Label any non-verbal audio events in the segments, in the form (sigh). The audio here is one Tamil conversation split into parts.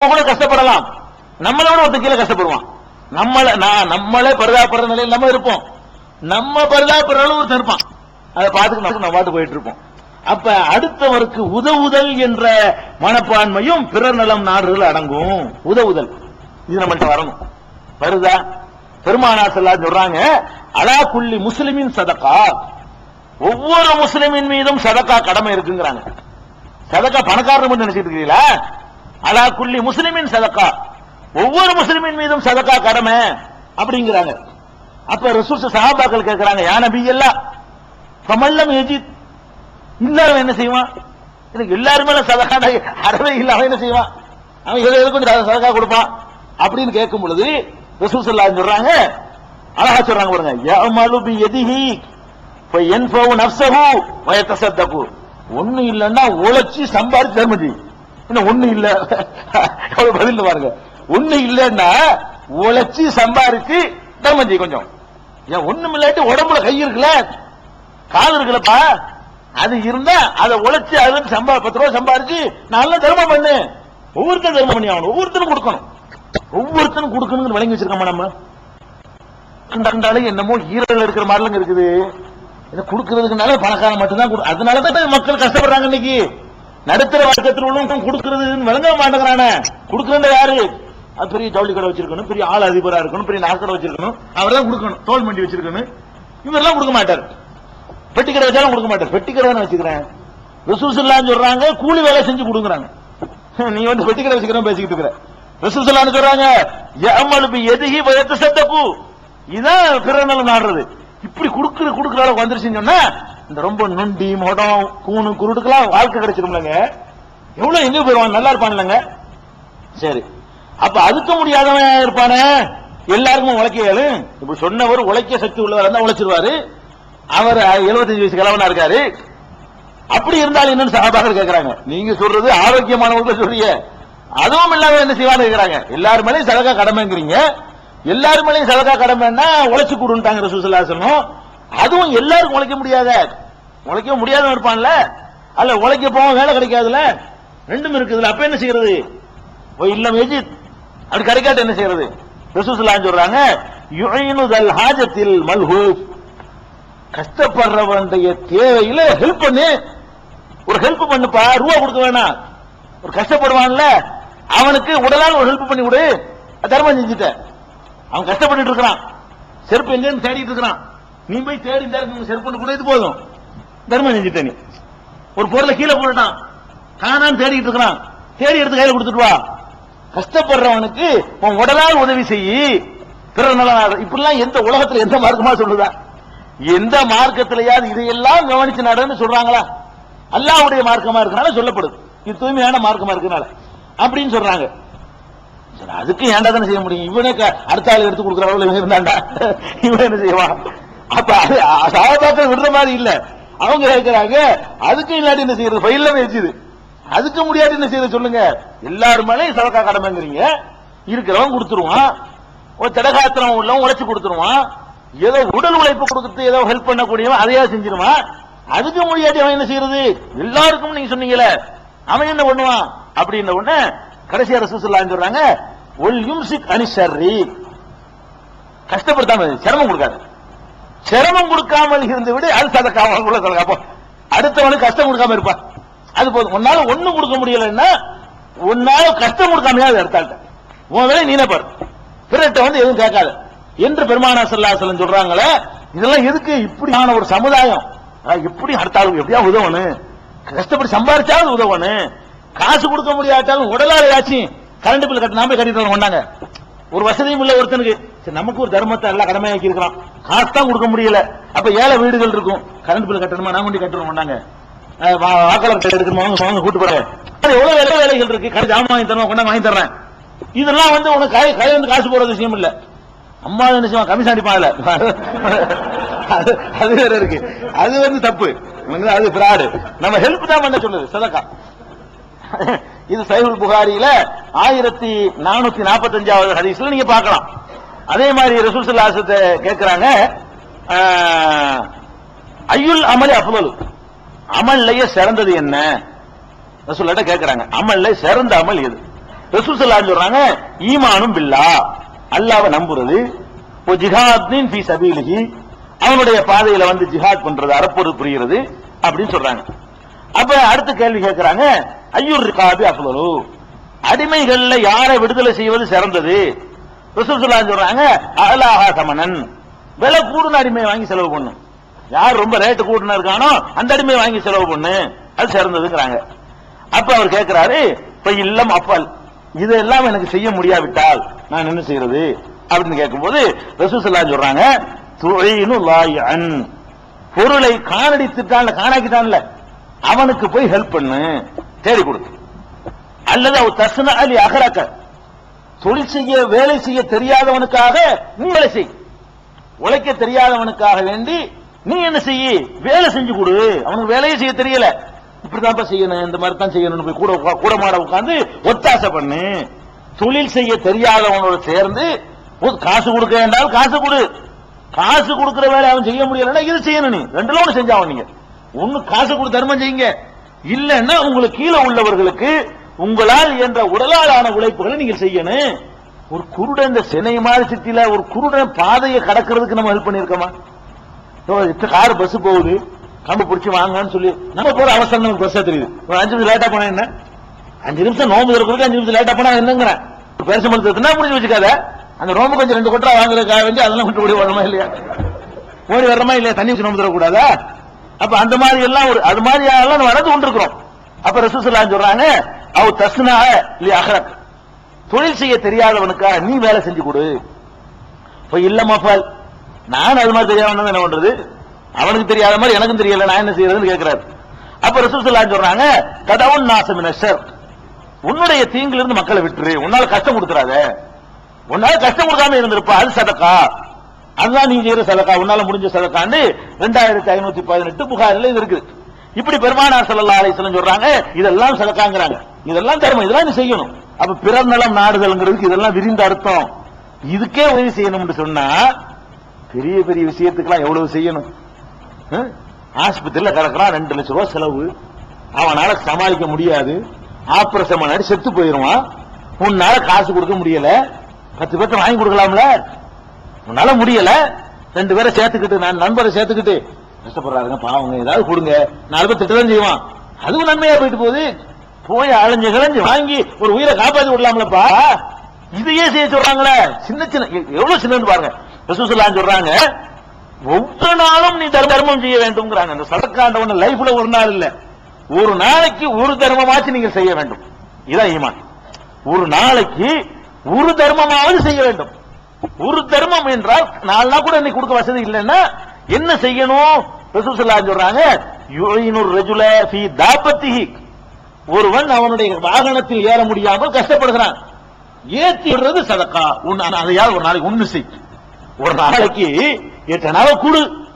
நம்ம கூட கஷ்டப்படலாம். நம்மளோட ஒருத்தன் கீழே கஷ்டப்படுவான். நம்மள நான் நம்மளே பரிதாபப்படுற நிலையில் நம்ம இருப்போம். நம்ம பரிதாபப்படுற அளவு ஒருத்தன் இருப்பான். அதை பார்த்துட்டு நம்ம நம்ம பாட்டு போயிட்டு இருப்போம். அப்ப அடுத்தவருக்கு உதவுதல் என்ற மனப்பான்மையும் பிறர் நலம் நாடுகள் அடங்கும். உதவுதல். இது நம்மள்ட்ட வரணும். வருதா? பெருமானா செல்லா சொல்றாங்க. அலா குள்ளி முஸ்லிமின் சதக்கா. ஒவ்வொரு முஸ்லிமின் மீதும் சதக்கா கடமை இருக்குங்கிறாங்க. சதக்கா பணக்காரர் மட்டும் நினைச்சிட்டு இருக்கீங்களா அலா குல்லி முஸ்லிமின் சதக்கா. ஒவ்வொரு முஸ்லிமின் மீதும் சதக்கா கடமை அப்படிங்கிறாங்க. அப்ப ரிசோர்ஸ் சஹாபாக்கள் கேட்கிறாங்க யா நபி எல்லாம் கமல்லம் எஜித் இன்னும் என்ன செய்வான்? இதுக்கு எல்லாருமே சதக்கா அறவே இல்ல அவன் என்ன செய்வான்? அவன் எது எதுக்கும் சதக்கா கொடுப்பான். அப்படின்னு கேட்கும் பொழுது ரிசோர்ஸ் எல்லாம் சொல்றாங்க அழகா சொல்றாங்க பாருங்க யஅமலு பி யதிஹி ஃபயன்ஃபவு நஃப்ஸஹு வ யதஸத்தகு ஒண்ணு இல்லன்னா உழைச்சி சம்பாதிச்சு தருமதி இன்னும் ஒண்ணு இல்ல. எவ்வளவு பதில் பாருங்க. ஒண்ணு இல்லன்னா உழைச்சி சம்பாரிச்சு தர்மம் செய்யும் கொஞ்சம். ஏன் ஒண்ணும் இல்லாட்டி உடம்புல கை இருக்குல்ல? கால் இருக்குல்லப்பா. அது இருந்தா அதை உழைச்சி அதுல சம்பா பத்து ரூபா சம்பாரிச்சு நல்லா தர்மம் பண்ணு. ஒவ்வொருத்தரும் தர்மம் பண்ணி ஆகணும். ஒவ்வொருத்தரும் கொடுக்கணும். ஒவ்வொருத்தரும் கொடுக்கணும்னு வழங்கி வச்சிருக்கோமா நம்ம? கண்டாலும் என்னமோ ஈரல் இருக்கிற மாதிரிலாம் இருக்குது. இதை கொடுக்கறதுக்குனால பணக்காரன் மட்டும்தான் கொடு- அதனால தான் மக்கள் கஷ்டப்படுறாங்க இன்னைக்கு. நடுத்தர வர்க்கத்தில் உள்ளவங்க கொடுக்கறது விளங்க மாட்டேங்கிறானே. கொடுக்கறது யாரு? அது பெரிய ஜவுளி கடை வச்சிருக்கணும் பெரிய ஆள் அதிபரா இருக்கணும் பெரிய நாற்கடை வச்சிருக்கணும். அவர் தான் கொடுக்கணும் தோல் மண்டி வச்சிருக்கணும். இவரெல்லாம் கொடுக்க மாட்டார். பெட்டி கடை வச்சாலும் கொடுக்க மாட்டார். பெட்டி கடை தானே வச்சுக்கிறேன். ரசூசல்லான்னு சொல்றாங்க கூலி வேலை செஞ்சு கொடுக்குறாங்க. (laughs) நீ வந்து பெட்டி கடை வச்சுக்கிறோம் பேசிக்கிட்டு இருக்கிற. ரசூசல்லான்னு சொல்றாங்க எம்மளுக்கு எதுகி பயத்த சத்தப்பு இதான் பிறநலம் நாடுறது. இப்படி குடுக்குற குடுக்குற அளவுக்கு வந்துருச்சுன்னு சொன்னா இந்த ரொம்ப நுண்டி மொடம் கூணு குருடுக்கெல்லாம் வாழ்க்கை கிடைச்சிரும்லங்க. எவ்வளவு எங்க போயிருவான்? நல்லா இருப்பான்லங்க. சரி. அப்ப அதுக்க முடியாதவன் இருப்பானே? எல்லாருக்கும் உழைக்கையாளு இயலு. இப்படி சொன்னவர் உழைக்க சக்தி உள்ளவர் இருந்தா உழைச்சிருவாரு. அவர் 75 வயசு கிழவனா இருக்காரு. அப்படி இருந்தாலும் என்னன்னு சகாபாக்கள் கேக்குறாங்க. நீங்க சொல்றது ஆரோக்கியமானவர்கள் சொல்றீங்க. அதுவும் இல்லாம என்ன செய்வான்னு கேக்குறாங்க. எல்லாரு மேலேயும் சதக்கா கடமைங்கிறீங்க. எல்லாரு மேலேயும் சதக்கா கடமைன்னா உழைச்சு கொடுன்ட்டாங்க ரசூசல்லா அதுவும் எல்லாருக்கும் உழைக்க முடியாத. உழைக்க முடியாதவன் இருப்பான்ல. அல்ல உழைக்க போவோம் வேலை கிடைக்காதுல. ரெண்டும் இருக்குதுல. அப்ப என்ன செய்யறது? ஓ இல்லம் எஜித். அது கிடைக்காட்ட என்ன செய்யறது? ரசூசல்லா சொல்றாங்க யுஐனுதல் ஹாஜத்தில் மல்ஹூப் கஷ்டப்படுறவனுடைய தேவையில ஹெல்ப் பண்ணு. ஒரு ஹெல்ப் பண்ணுப்பா. ரூபா கொடுக்க வேணாம் ஒரு கஷ்டப்படுவான்ல. அவனுக்கு உடலால் ஒரு ஹெல்ப் பண்ணி கொடு தர்மம் செஞ்சுட்ட அவன் கஷ்டப்பட்டு இருக்கிறான். செருப்பு எங்கன்னு தேடிட்டு இருக்கிறான். நீ போய் தேடி இந்த இடத்துக்கு செருப்பு கூட இது போதும். தர்மம் செஞ்சுட்ட நீ ஒரு பொருளை கீழே போட்டுட்டான். காணான்னு தேடிட்டு இருக்கிறான். தேடி எடுத்து கையில கொடுத்துட்டு வா. கஷ்டப்படுறவனுக்கு உன் உடலால் உதவி செய்யி பிறர் நலம் இப்படிலாம் எந்த உலகத்துல எந்த மார்க்கமா சொல்லுதா? எந்த மார்க்கத்திலேயாவது இதையெல்லாம் கவனிச்சு நடன்னு சொல்றாங்களா? அல்லாவுடைய மார்க்கமா இருக்கனால சொல்லப்படுது. இது தூய்மையான மார்க்கமா இருக்கனால. அப்படின்னு சொல்றாங்க. அதுக்கு ஏன்டா தானே செய்ய முடியும்? இவனே அடுத்த ஆள் எடுத்து கொடுக்குற அளவுல இவன் இருந்தாண்டா இவன் என்ன செய்வான்? அப்ப அது விடுற மாதிரி இல்ல. அவங்க கேட்கிறாங்க அதுக்கு இல்லாட்டி என்ன செய்யறது? ஃபைல்ல வச்சுது. அதுக்கு முடியாது என்ன செய்யறது சொல்லுங்க. எல்லாரும் மேலேயும் சதக்கா கடமைங்கிறீங்க. இருக்கிறவன் கொடுத்துருவான். ஒரு தடகாத்திரம் உள்ளவன் உழைச்சு கொடுத்துருவான். ஏதோ உடல் உழைப்பு கொடுத்துட்டு ஏதோ ஹெல்ப் பண்ணக்கூடியவன் அதையா செஞ்சிருவான். அதுக்கு முடியாட்டி அவன் என்ன செய்யறது? எல்லாருக்கும் நீங்க சொன்னீங்களே அவன் என்ன பண்ணுவான்? அப்படின்ன உடனே கடைசி அரசு சொல்றாங்க ஒல் யும்சிக் அனிஷர்ரி. கஷ்டப்படுத்தாம சிரமம் கொடுக்காது. சிரமம் கொடுக்காமல் இருந்து விடு அது சதக்கா கூட சதக்கா அடுத்தவனுக்கு கஷ்டம் கொடுக்காம இருப்பான். அது போதும். உன்னால ஒண்ணும் கொடுக்க முடியலன்னா உன்னால கஷ்டம் கொடுக்காமையாவது எடுத்தாள்கிட்ட. உன் வேலை நீனே பாரு. பிறட்ட வந்து எதுவும் கேட்காது. என்று பெருமானா செல்லாசலம் சொல்றாங்களே இதெல்லாம் எதுக்கு இப்படியான ஒரு சமுதாயம்? எப்படி அடுத்தாலும் எப்படியா உதவணும் கஷ்டப்பட்டு சம்பாரிச்சாலும் உதவணும் காசு கொடுக்க முடியாட்டாலும் உடலால ஏதாச்சும் கரண்ட் பில் கட்ட நாம கட்டிட்டு வந்தாங்க ஒரு வசதியும் இல்ல ஒருத்தனுக்கு. சரி நமக்கு ஒரு தர்மத்தை எல்லாம் கடமையாக்கி இருக்கிறான் காசு தான் கொடுக்க முடியல. அப்ப ஏழை வீடுகள் இருக்கும். கரண்ட் பில் கட்டணுமா நான் வண்டி கட்டுறோம் நாங்க? வா- வாக்காளர் card எடுக்கணுமா வாங்க கூட்டு போறேன். எவ்வளவு வேலை வேலைகள் இருக்கு? கடை ஜாமான் வாங்கி தரணும் கொண்டாந்து வாங்கி தர்றேன். இதெல்லாம் வந்து உனக்கு கை கை வந்து காசு போடுற விஷயம் இல்ல. அம்மா என்ன கமிஷன் அடிப்பாங்கல அது அது வேற இருக்கு. அது வந்து தப்பு. அது பிராடு நம்ம ஹெல்ப் தான் பண்ண சொல்லுது சதக்கா. இது சைகுல் புகாரியில ஆயிரத்தி நானூத்தி நாற்பத்தஞ்சாவது ஹதீஸ்ல நீங்க பார்க்கலாம். அதே மாதிரி ரசூல் ஆசத்தை கேட்கிறாங்க ஆஹ், ஐயுல் அமலி அஃபலு அமல்லையே சிறந்தது என்ன? ரசூல்லாட்ட கேட்கிறாங்க அமல்ல சிறந்த அமல் எது? ரசூல் சொல்றாங்க ஈமானும் பில்லா. அல்லாவை நம்புறது. ஓ ஜிஹாத்தின் பி சபீலிஹி. அவனுடைய பாதையில வந்து ஜிஹாத் பண்றது அறப்பொரு புரிகிறது அப்படின்னு சொல்றாங்க. அப்ப அடுத்த கேள்வி கேட்கிறாங்க ஐயூர் ரிகாபி அஃலலு அடிமைகள்ல யாரை விடுதலை செய்வது சிறந்தது? ரசூல் சொல்றாங்க அகலாகா சமணன். விலை கூடுன அடிமை வாங்கி செலவு பண்ணும் யார் ரொம்ப ரேட்டு கூடுன இருக்கானோ அந்த அடிமை வாங்கி செலவு பண்ணு. அது சிறந்ததுங்கிறாங்க. அப்ப அவர் கேட்கிறாரு இப்ப இல்லம் அப்பல். இதெல்லாம் எனக்கு செய்ய முடியாவிட்டால் நான் என்ன செய்யறது? அப்படின்னு கேட்கும்போது ரசூல் ஸல்லல்லாஹு சொல்றாங்க துஈனு லாயன் பொருளை காணடித்துட்டான்ல காணாக்கிட்டான்ல. அவனுக்கு போய் ஹெல்ப் பண்ணு. தேடி கொடுத்து. அல்லது அவ தசன அலி அகரக்க. தொழில் செய்ய வேலை செய்ய தெரியாதவனுக்காக நீ வேலை செய். உழைக்க தெரியாதவனுக்காக வேண்டி நீ என்ன செய்ய வேலை செஞ்சு கொடு. அவனுக்கு வேலையே செய்ய தெரியல. இப்படிதான்ப்பா செய்யணும் இந்த மாதிரி தான் செய்யணும்னு போய் கூட கூட மாட உட்காந்து ஒத்தாசை பண்ணு. தொழில் செய்ய தெரியாதவனோட சேர்ந்து காசு கொடுக்க என்றால் காசு கொடு. காசு கொடுக்கிற வேலை அவன் செய்ய முடியலன்னா இது செய்யணும் நீ. ரெண்டு லோன் செஞ்சாவன் நீங்க. ஒன்னு காசு கொடு தர்மம் செய்யுங்க. இல்லன்னா உங்களுக்கு கீழே உள்ளவர்களுக்கு உங்களால் என்ற உடலாலான உழைப்புகளை நீங்கள் செய்யணும். ஒரு குருடன் இந்த சென்னை மாதிரி சிட்டில ஒரு குருடன் பாதையை கடக்கிறதுக்கு நம்ம ஹெல்ப் பண்ணிருக்கோமா கார் பஸ் போகுது. கம்பு பிடிச்சி வாங்கன்னு சொல்லி நம்ம போற அவசரம் நமக்கு பஸ்ஸா தெரியுது. ஒரு அஞ்சு நிமிஷம் லேட்டா போனா என்ன? அஞ்சு நிமிஷம் நோம்பு இருக்கிறதுக்கு அஞ்சு நிமிஷம் லேட்டா போனா என்னங்கிறேன் பேச மருத்துவத்தினா முடிஞ்சு வச்சுக்காத. அந்த நோம்பு கொஞ்சம் ரெண்டு கொட்டா வாங்குறதுக்காக வேண்டி அதெல்லாம் விட்டு ஓடி வரணுமா இல்லையா? ஓடி வரமா இல்லையா? தண்ணி வச்சு நோம்பு தரக்கூடாதா அப்ப அந்த மாதிரி எல்லாம் ஒரு அது மாதிரி எல்லாம் நம்ம நடந்து கொண்டிருக்கிறோம். அப்ப ரசூசல்லாம் சொல்றாங்க அவ தஸ்னாக இல்லையா அகரக் தொழில் செய்ய தெரியாதவனுக்கா நீ வேலை செஞ்சு கொடு. இப்போ இல்ல மஃபால். நான் அது மாதிரி தெரியாம என்ன பண்றது? அவனுக்கு தெரியாத மாதிரி எனக்கும் தெரியல நான் என்ன செய்யறதுன்னு கேட்கிறாரு அப்ப ரசூல் சொல்றாங்க கதவன் நாசமின ஷர். உன்னுடைய தீங்கிலிருந்து மக்களை விட்டுரு. உன்னால கஷ்டம் கொடுத்துறாத. உன்னால கஷ்டம் கொடுக்காம இருந்திருப்பா அது சதக்கா. அதுதான் நீங்க செய்யற சதக்கா. உன்னால முடிஞ்ச சதக்கான்னு ரெண்டாயிரத்தி ஐநூத்தி பதினெட்டு புகாரில் இது இருக்குது. இப்படி பெருமானார் ஸல்லல்லாஹு அலைஹி சொல்றாங்க இதெல்லாம் சதக்காங்கிறாங்க. இதெல்லாம் தர்மம் இதெல்லாம் நீ செய்யணும். அப்ப பிறர் நலம் நாடுதல்ங்கிறதுக்கு இதெல்லாம் விரிந்த அர்த்தம். இதுக்கே உதவி செய்யணும்னு சொன்னா பெரிய பெரிய விஷயத்துக்கெல்லாம் எவ்வளவு செய்யணும்? ஆஸ்பத்திரியில் ஆஸ்பத்திரியில கிடக்குறான் ரெண்டு லட்சம் ரூபாய் செலவு. அவனால சமாளிக்க முடியாது. ஆப்ரேஷன் பண்ணாடி செத்து போயிருவான். உன்னால காசு கொடுக்க முடியல. பத்து பேர்த்த வாங்கி கொடுக்கலாம்ல? உன்னால முடியல. ரெண்டு பேரை சேர்த்துக்கிட்டு நான் நண்பரை சேர்த்துக்கிட்டு கஷ்டப்படுறாருங்க பாவங்க ஏதாவது கொடுங்க. நாலு பேர் திட்டதான் செய்வான். அதுவும் நன்மையா போயிட்டு போகுது. போய் அலைஞ்சு கிழஞ்சு வாங்கி ஒரு உயிரை காப்பாத்தி விடலாம்லப்பா. இதையே செய்ய சொல்றாங்களே. சின்ன சின்ன எவ்வளவு சின்னன்னு பாருங்க. ரசூசல்லாம் சொல்றாங்க ஒவ்வொரு நாளும் நீ தர்மம் செய்ய வேண்டும்ங்கிறாங்க. அந்த சதக்காண்டவன லைஃப்ல ஒரு நாள் இல்ல. ஒரு நாளைக்கு ஒரு தர்மமாச்சு நீங்கள் செய்ய வேண்டும். இதான் ஈமான். ஒரு நாளைக்கு ஒரு தர்மமாவது செய்ய வேண்டும். ஒரு தர்மம் என்றால் நாலு நாள் கூட இன்னைக்கு கொடுக்க வசதி இல்லைன்னா என்ன செய்யணும்? ரசூசல்லா சொல்றாங்க யுயினுர் ரஜுல ஃபி தாபத்தி ஒருவன் அவனுடைய வாகனத்தில் ஏற முடியாமல் கஷ்டப்படுகிறான். ஏத்தி விடுறது சதக்கா. உன் அதையாவது ஒரு நாளைக்கு ஒண்ணு செய். ஒரு நாளைக்கு எட்டனாவ குடு.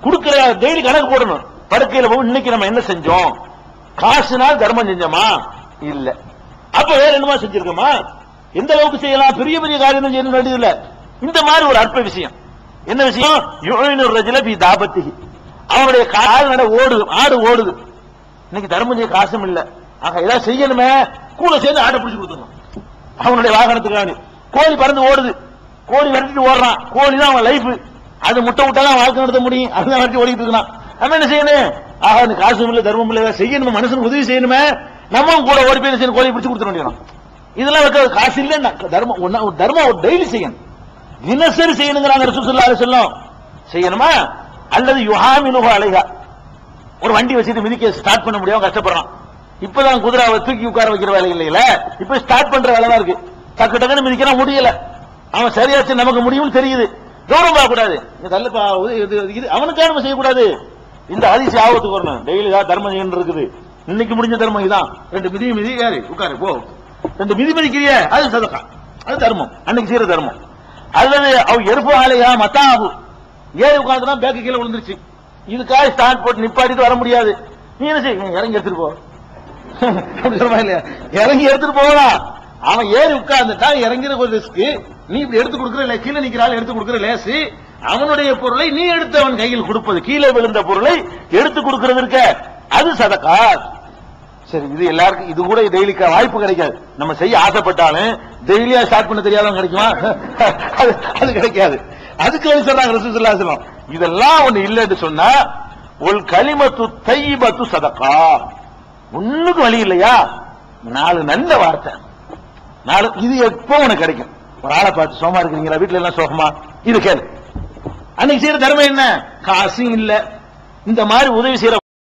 கொடுக்கிற டெய்லி கணக்கு போடணும். படுக்கையில போய் இன்னைக்கு நம்ம என்ன செஞ்சோம்? காசுனால் தர்மம் செஞ்சோமா? இல்ல. அப்ப வேற என்னமா செஞ்சிருக்கோமா? எந்த அளவுக்கு செய்யலாம்? பெரிய பெரிய காரியம் செய்ய வேண்டியதில்ல இந்த மாதிரி ஒரு அற்ப விஷயம். என்ன விஷயம்? யுழைனூர் ரஜில பி தாபத்திகி அவனுடைய கால்நடை ஓடுது ஆடு ஓடுது. இன்னைக்கு தர்மம் செய்ய காசும் இல்ல. ஆக ஏதாவது செய்யணுமே? கூட சேர்ந்து ஆடை பிடிச்சு கொடுத்துடணும். அவனுடைய வாகனத்துக்காக கோழி பறந்து ஓடுது. கோழி விரட்டிட்டு ஓடுறான். கோழி தான் அவன் லைஃப் அது முட்டை விட்டா தான் வாழ்க்கை நடத்த முடியும். அதுதான் விரட்டி ஓடிட்டு இருக்கான். நம்ம என்ன செய்யணும்? ஆக அந்த காசும் இல்ல தர்மம் இல்ல. ஏதாவது செய்யணுமே? மனுஷனுக்கு உதவி செய்யணுமே? நம்மவும் கூட ஓடி போய் செய்யணும்? கோழி பிடிச்சு கொடுத்துட வேண்டியது இதெல்லாம் வைக்க காசு இல்லைன்னா தர்மம் ஒண்ணா- தர்மம் ஒரு டெய்லி செய்யணும். தினசரி செய்யணுங்கிறாங்க ரசூலுல்லாஹி செல்லும் செய்யணுமா? அல்லது யுஹாமினுஹு அலைகா ஒரு வண்டி வச்சுட்டு மிதிக்க ஸ்டார்ட் பண்ண முடியாம கஷ்டப்படுறான். இப்பதான் குதிரை தூக்கி உட்கார வைக்கிற வேலை இல்லையில? இப்ப ஸ்டார்ட் பண்ற வேலை தான் இருக்கு. டக்கு டக்குன்னு மிதிக்கிறான் முடியல. அவன் சரியாச்சு நமக்கு முடியும்னு தெரியுது. கௌரவம் பார்க்கக்கூடாது. இந்த தள்ளுப்பா இது- அவனுக்காக நம்ம செய்யக்கூடாது. இந்த அதிசய ஆபத்துக்கு வரணும். டெய்லி தான் தர்மம் செய்யணும் இருக்குது. இன்னைக்கு முடிஞ்ச தர்மம் இதான். ரெண்டு மிதி மிதி யாரு உட்காரு போ. ரெண்டு மிதி அது சதக்கா. அது தர்மம். அன்னைக்கு செய்யற தர்மம். அல்லது அவ எருப்பு ஆலையா மத்தாபு. ஏறி உட்காந்துனா பேக்கு கீழே விழுந்துருச்சு. இதுக்காக ஸ்டார்ட் போட்டு நிப்பாட்டிட்டு வர முடியாது. நீ என்ன செய்ய இறங்கி எடுத்துட்டு போ. இல்லையா இறங்கி எடுத்துட்டு போகலாம் அவன் ஏறி உட்கார்ந்துட்டா இறங்கிற ஒரு ரிஸ்க் நீ இப்படி எடுத்து கொடுக்குற இல்ல கீழே நிக்கிறாள் எடுத்து கொடுக்குற லேசு. அவனுடைய பொருளை நீ எடுத்து அவன் கையில் கொடுப்பது. கீழே விழுந்த பொருளை எடுத்து கொடுக்கிறது இருக்க. அது சதக்கா. சரி இது எல்லாருக்கும் இது கூட டெய்லி வாய்ப்பு கிடைக்காது. நம்ம செய்ய ஆசைப்பட்டாலும் டெய்லியா ஸ்டார்ட் பண்ண தெரியாதவங்க கிடைக்குமா? (laughs) அது கிடைக்காது. அதுக்கு வந்து சொல்றாங்க ரசூலுல்லாஹி அலைஹி இதெல்லாம் ஒண்ணு இல்லைன்னு சொன்னா ஒரு களிமத்து தைபத்து சதக்கா. ஒண்ணுக்கு வழி இல்லையா? நாலு நல்ல வார்த்தை. நாலு இது எப்போ உனக்கு கிடைக்கும்? ஒரு ஆளை பார்த்து சோமா இருக்கிறீங்களா? வீட்டுல எல்லாம் சோகமா? இது கேளு. அன்னைக்கு செய்யற தர்மம் என்ன? காசும் இல்ல. இந்த மாதிரி உதவி செய்யற